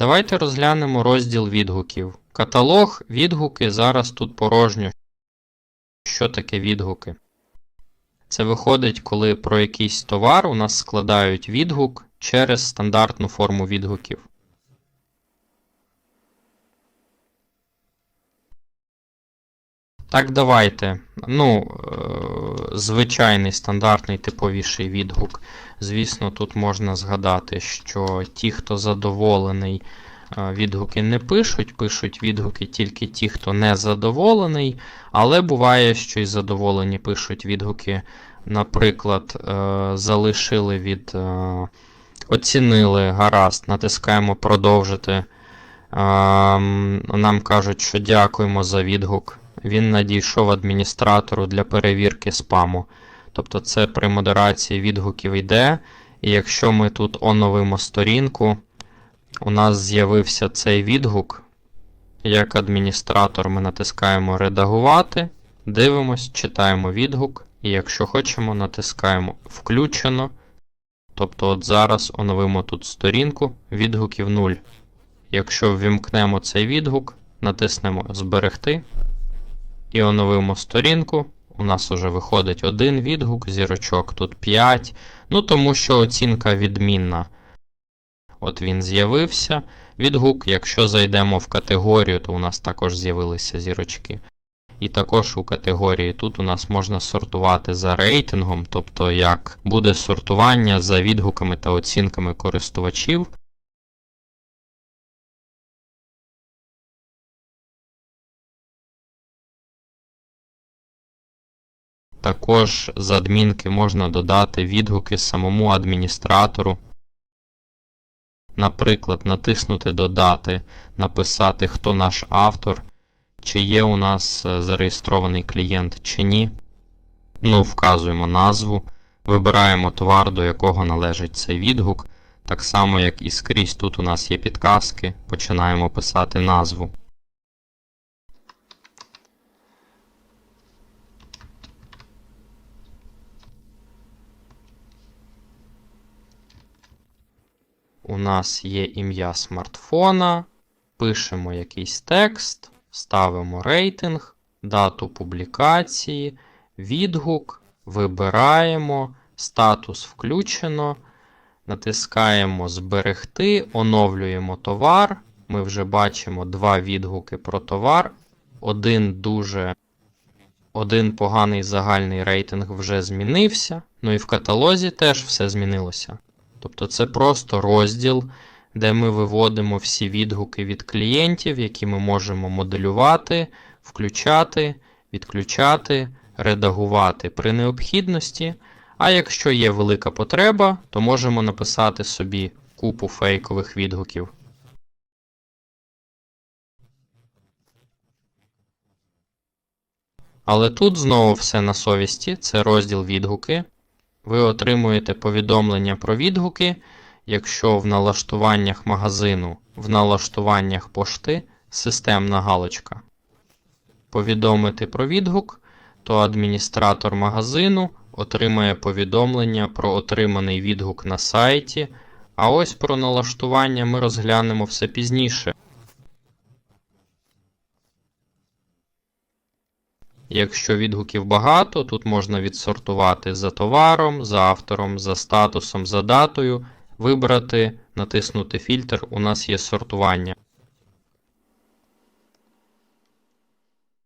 Давайте розглянемо розділ відгуків. Каталог, відгуки, зараз тут порожньо. Що таке відгуки? Це виходить, коли про якийсь товар у нас складають відгук через стандартну форму відгуків. Так, давайте. Ну, е, звичайний стандартний типовіший відгук. Звісно, тут можна згадати, що ті, хто задоволений, е, відгуки не пишуть, пишуть відгуки тільки ті, хто не задоволений, але буває, що й задоволені пишуть відгуки. Наприклад, е, залишили від. е, Оцінили, гаразд, натискаємо продовжити. Ем, Нам кажуть, що дякуємо за відгук. Він надійшов адміністратору для перевірки спаму. Тобто це при модерації відгуків йде. І якщо ми тут оновимо сторінку, у нас з'явився цей відгук. Як адміністратор ми натискаємо редагувати, дивимось, читаємо відгук, і якщо хочемо, натискаємо включено. Тобто от зараз оновимо тут сторінку, відгуків 0. Якщо ввімкнемо цей відгук, натиснемо Зберегти і оновимо сторінку. У нас вже виходить один відгук, зірочок тут 5. Ну тому що оцінка відмінна. От він з'явився. Відгук, якщо зайдемо в категорію, то у нас також з'явилися зірочки. І також у категорії тут у нас можна сортувати за рейтингом, тобто як буде сортування за відгуками та оцінками користувачів. Також з адмінки можна додати відгуки самому адміністратору. Наприклад, натиснути Додати, написати, хто наш автор, чи є у нас е, зареєстрований клієнт чи ні. Ну, вказуємо назву, вибираємо товар, до якого належить цей відгук. Так само, як і скрізь тут у нас є підказки, починаємо писати назву. У нас є ім'я смартфона, пишемо якийсь текст, ставимо рейтинг, дату публікації, відгук, вибираємо, статус включено, натискаємо Зберегти, оновлюємо товар. Ми вже бачимо два відгуки про товар. Один дуже один поганий загальний рейтинг вже змінився. Ну і в каталозі теж все змінилося. Тобто це просто розділ, де ми виводимо всі відгуки від клієнтів, які ми можемо моделювати, включати, відключати, редагувати при необхідності. А якщо є велика потреба, то можемо написати собі купу фейкових відгуків. Але тут знову все на совісті, це розділ відгуки. Ви отримуєте повідомлення про відгуки, якщо в налаштуваннях магазину, в налаштуваннях пошти системна галочка. Повідомити про відгук, то адміністратор магазину отримає повідомлення про отриманий відгук на сайті. А ось про налаштування ми розглянемо все пізніше. Якщо відгуків багато, тут можна відсортувати за товаром, за автором, за статусом, за датою, вибрати, натиснути фільтр, у нас є сортування.